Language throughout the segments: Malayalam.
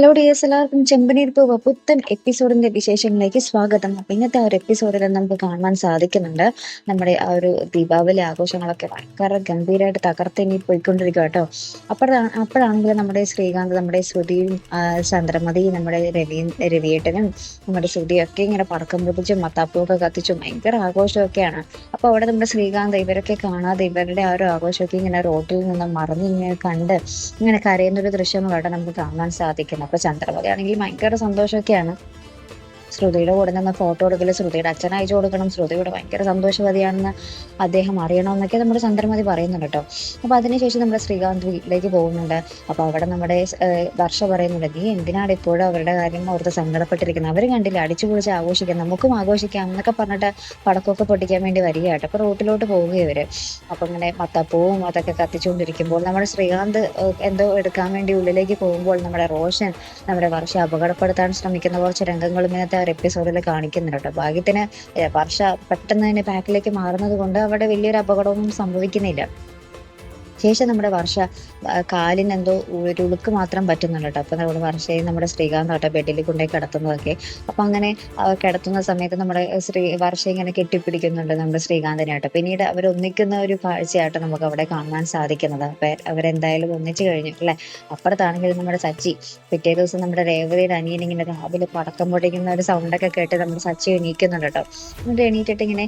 ഹലോ ഡിയേഴ്സ് എല്ലാവർക്കും ചെമ്പനീർപ്പ് പുത്തൻ എപ്പിസോഡിന്റെ വിശേഷങ്ങളിലേക്ക് സ്വാഗതം. അപ്പൊ ഇന്നത്തെ ആ ഒരു എപ്പിസോഡിൽ നമുക്ക് കാണാൻ സാധിക്കുന്നുണ്ട് നമ്മുടെ ആ ഒരു ദീപാവലി ആഘോഷങ്ങളൊക്കെ ഭയങ്കര ഗംഭീരമായിട്ട് തകർത്തിനി പോയിക്കൊണ്ടിരിക്കുക കേട്ടോ. അപ്പോഴാണ് അപ്പോഴാണെങ്കിൽ നമ്മുടെ ശ്രീകാന്ത് നമ്മുടെ ശ്രുതിയും ചന്ദ്രമതി നമ്മുടെ രവി രവിയേട്ടനും നമ്മുടെ ശ്രുതിയും ഒക്കെ ഇങ്ങനെ പടക്കം പിടിപ്പിച്ചും മത്താപ്പൂവൊക്കെ കത്തിച്ചും ഭയങ്കര ആഘോഷമൊക്കെയാണ്. അപ്പൊ അവിടെ നമ്മുടെ ശ്രീകാന്ത് ഇവരൊക്കെ കാണാതെ ഇവരുടെ ആ ഒരു ആഘോഷമൊക്കെ ഇങ്ങനെ റോട്ടിൽ നിന്ന് മറിഞ്ഞിങ്ങനെ കണ്ട് ഇങ്ങനെ കരയുന്നൊരു ദൃശ്യങ്ങളാണ് നമുക്ക് കാണാൻ സാധിക്കുന്നത്. അപ്പൊ ചന്ദ്രമതി ആണെങ്കിൽ ഭയങ്കര സന്തോഷമൊക്കെയാണ്. ശ്രുതിയുടെ കൂടെ നിന്ന് ഫോട്ടോ എടുക്കൽ ശ്രുതിയുടെ അച്ഛൻ അയച്ചു കൊടുക്കണം ശ്രുതിയുടെ ഭയങ്കര സന്തോഷവതിയാണെന്ന് അദ്ദേഹം അറിയണമെന്നൊക്കെ നമ്മുടെ ചന്ദ്രമതി പറയുന്നുണ്ട് കേട്ടോ. അപ്പൊ അതിനുശേഷം നമ്മുടെ ശ്രീകാന്ത് വീട്ടിലേക്ക് പോകുന്നുണ്ട്. അപ്പോൾ അവിടെ നമ്മുടെ വർഷ പറയുന്നുണ്ട് നീ എന്തിനാണ് ഇപ്പോഴും അവരുടെ കാര്യം ഓർത്ത് സങ്കടപ്പെട്ടിരിക്കുന്നത്? അവർ കണ്ടില്ല അടിച്ചു പൊളിച്ച് ആഘോഷിക്കാം നമുക്കും ആഘോഷിക്കാം എന്നൊക്കെ പറഞ്ഞിട്ട് പടക്കമൊക്കെ പൊട്ടിക്കാൻ വേണ്ടി വരിക കേട്ടോ. അപ്പോൾ റോട്ടിലോട്ട് പോവുകയും ഇവർ. അപ്പൊ ഇങ്ങനെ മത്തപ്പൂവും അതൊക്കെ കത്തിച്ചുകൊണ്ടിരിക്കുമ്പോൾ നമ്മുടെ ശ്രീകാന്ത് എന്തോ എടുക്കാൻ വേണ്ടി ഉള്ളിലേക്ക് പോകുമ്പോൾ നമ്മുടെ റോഷൻ നമ്മുടെ വർഷ അപകടപ്പെടുത്താൻ ശ്രമിക്കുന്ന കുറച്ച് രംഗങ്ങളും ഇന്നത്തെ ഒരു എപ്പിസോഡിൽ കാണിക്കുന്നുണ്ട്. കേട്ടോ ഭാഗ്യത്തിന് വർഷ പെട്ടെന്ന് തന്നെ പാക്കിലേക്ക് മാറുന്നത് കൊണ്ട് അവിടെ വലിയൊരു അപകടമൊന്നും സംഭവിക്കുന്നില്ല. ശേഷം നമ്മുടെ വർഷ കാലിന് എന്തോ ഒരു ഉളുക്ക് മാത്രം പറ്റുന്നുണ്ട് കേട്ടോ. അപ്പൊ നമ്മുടെ വർഷയെ നമ്മുടെ ശ്രീകാന്ത് കേട്ടോ ബെഡിൽ കൊണ്ടുപോയി കിടത്തുന്നതൊക്കെ. അപ്പൊ അങ്ങനെ കിടത്തുന്ന സമയത്ത് നമ്മുടെ ശ്രീ വർഷ ഇങ്ങനെ കെട്ടിപ്പിടിക്കുന്നുണ്ട് നമ്മുടെ ശ്രീകാന്തിനെ കേട്ടോ പിന്നീട് അവർ ഒന്നിക്കുന്ന ഒരു കാഴ്ചയായിട്ട് നമുക്ക് അവിടെ കാണാൻ സാധിക്കുന്നത്. അപ്പൊ അവരെന്തായാലും ഒന്നിച്ചു കഴിഞ്ഞു അല്ലേ? അപ്പുറത്താണെങ്കിൽ നമ്മുടെ സച്ചി പിറ്റേ ദിവസം നമ്മുടെ രേവതിയുടെ അനിയൻ ഇങ്ങനെ രാവിലെ പടക്കം പൊടിക്കുന്ന ഒരു സൗണ്ടൊക്കെ കേട്ട് നമ്മുടെ സച്ചി എണീക്കുന്നുണ്ട് കേട്ടോ. എന്നിട്ട് എണീറ്റിട്ട് ഇങ്ങനെ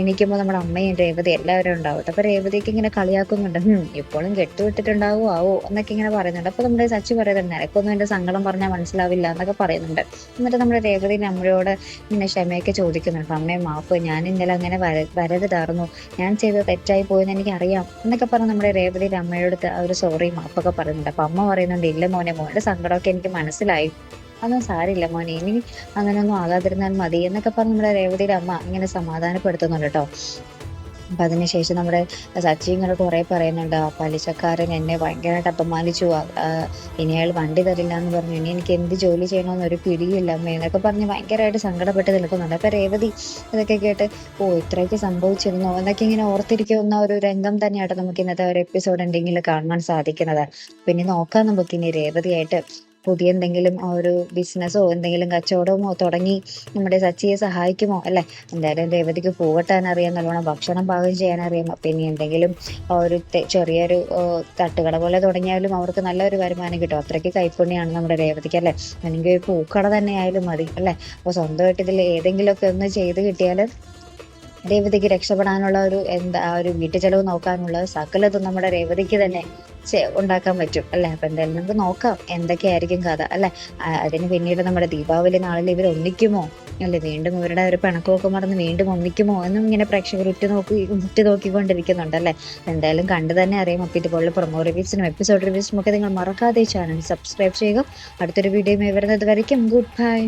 എണീക്കുമ്പോൾ നമ്മുടെ അമ്മയും രേവതി എല്ലാവരും ഉണ്ടാവും. അപ്പൊ രേവതിക്ക് ഇങ്ങനെ കളിയാക്കുന്നുണ്ട്. "ഹും, ഇപ്പോഴും കെട്ടുവിട്ടിട്ടുണ്ടാവോ ആവോ? എന്നൊക്കെ ഇങ്ങനെ പറയുന്നുണ്ട്. അപ്പൊ നമ്മുടെ സച്ചി പറയുന്നുണ്ട് നിനക്കൊന്നും എന്റെ സങ്കടം പറഞ്ഞാൽ മനസ്സിലാവില്ല എന്നൊക്കെ പറയുന്നുണ്ട്. എന്നിട്ട് നമ്മുടെ രേവതി അമ്മയോട് ഇങ്ങനെ ക്ഷമയൊക്കെ ചോദിക്കുന്നുണ്ട്. അമ്മയെ മാപ്പ് ഞാൻ ഇന്നലെ അങ്ങനെ വര വരരുതായിരുന്നു. ഞാൻ ചെയ്തത് തെറ്റായി പോയെന്ന് എനിക്ക് അറിയാം എന്നൊക്കെ പറഞ്ഞ് നമ്മുടെ രേവതി അമ്മയോട് ഒരു സോറി മാപ്പൊക്കെ പറയുന്നുണ്ട്. അപ്പൊ അമ്മ പറയുന്നുണ്ട് ഇല്ല മോനെ മോന്റെ സങ്കടമൊക്കെ എനിക്ക് മനസ്സിലായി. അതൊന്നും സാരില്ല മോനെ. ഇനി അങ്ങനെയൊന്നും ആകാതിരുന്നാൽ മതി എന്നൊക്കെ പറഞ്ഞ് നമ്മുടെ രേവതിയുടെ അമ്മ ഇങ്ങനെ സമാധാനപ്പെടുത്തുന്നുണ്ട് കേട്ടോ. അപ്പൊ അതിനുശേഷം നമ്മുടെ സച്ചി ഇങ്ങനെ കുറേ പറയുന്നുണ്ട് ആ പലിശക്കാരൻ എന്നെ ഭയങ്കരമായിട്ട് അപമാനിച്ചു. ഇനി അയാൾ വണ്ടി തരില്ല എന്ന് പറഞ്ഞു. ഇനി എനിക്ക് എന്ത് ജോലി ചെയ്യണമെന്ന് ഒരു പിടിയില്ല അമ്മ എന്നൊക്കെ പറഞ്ഞ് ഭയങ്കരമായിട്ട് സങ്കടപ്പെട്ട് നിൽക്കുന്നുണ്ട് അപ്പം രേവതി ഇതൊക്കെ കേട്ട് ഓ ഇത്രയൊക്കെ സംഭവിച്ചിരുന്നോ? എന്നൊക്കെ ഇങ്ങനെ ഓർത്തിരിക്കുന്ന ഒരു രംഗം തന്നെയായിട്ട് നമുക്ക് ഇന്നത്തെ ഒരു എപ്പിസോഡ് എന്തെങ്കിലും കാണാൻ സാധിക്കുന്നത്. പിന്നെ നോക്കാം നമുക്ക് ഇനി രേവതിയായിട്ട് പുതിയ എന്തെങ്കിലും ഒരു ബിസിനസ്സോ എന്തെങ്കിലും കച്ചവടമോ തുടങ്ങി നമ്മുടെ സച്ചിയെ സഹായിക്കുമോ അല്ലേ? എന്തായാലും രേവതിക്ക് പൂവട്ടാൻ അറിയാം നല്ലോണം ഭക്ഷണം പാകം ചെയ്യാൻ അറിയാം. അപ്പം ഇനി എന്തെങ്കിലും ഒരു ചെറിയൊരു തട്ടുകട പോലെ തുടങ്ങിയാലും അവർക്ക് നല്ലൊരു വരുമാനം കിട്ടും. അത്രയ്ക്ക് കൈപ്പുണ്യാണ് നമ്മുടെ രേവതിക്ക് അല്ലേ? അല്ലെങ്കിൽ പൂക്കട തന്നെ ആയാലും മതി അല്ലേ? അപ്പോൾ സ്വന്തമായിട്ട് ഇതിൽ ഏതെങ്കിലുമൊക്കെ ഒന്ന് ചെയ്ത് കിട്ടിയാൽ രേവതിക്ക് രക്ഷപ്പെടാനുള്ള ഒരു എന്താ ഒരു വീട്ടു ചെലവ് നോക്കാനുള്ള സകലതും നമ്മുടെ രേവതിക്ക് തന്നെ ഉണ്ടാക്കാൻ പറ്റും അല്ലെ? അപ്പൊ എന്തായാലും നമുക്ക് നോക്കാം എന്തൊക്കെയായിരിക്കും കഥ അല്ലെ? അതിന് പിന്നീട് നമ്മുടെ ദീപാവലി നാളിൽ ഇവർ ഒന്നിക്കുമോ? അല്ലെ? വീണ്ടും ഇവരുടെ ഒരു പിണക്കമൊക്കെ മറന്ന് വീണ്ടും ഒന്നിക്കുമോ? എന്നും ഇങ്ങനെ പ്രേക്ഷകർ ഉറ്റു നോക്കി ഉറ്റു നോക്കിക്കൊണ്ടിരിക്കുന്നുണ്ട് അല്ലെ? എന്തായാലും കണ്ടു തന്നെ അറിയാം അപ്പൊ ഇതുപോലുള്ള പ്രൊമോ റിവ്യൂസിനും എപ്പിസോഡ് റിവ്യൂസിനും ഒക്കെ നിങ്ങൾ മറക്കാതെ ചാനൽ സബ്സ്ക്രൈബ് ചെയ്യുക. അടുത്തൊരു വീഡിയോ വരുന്നത് വരയ്ക്കും. Good bye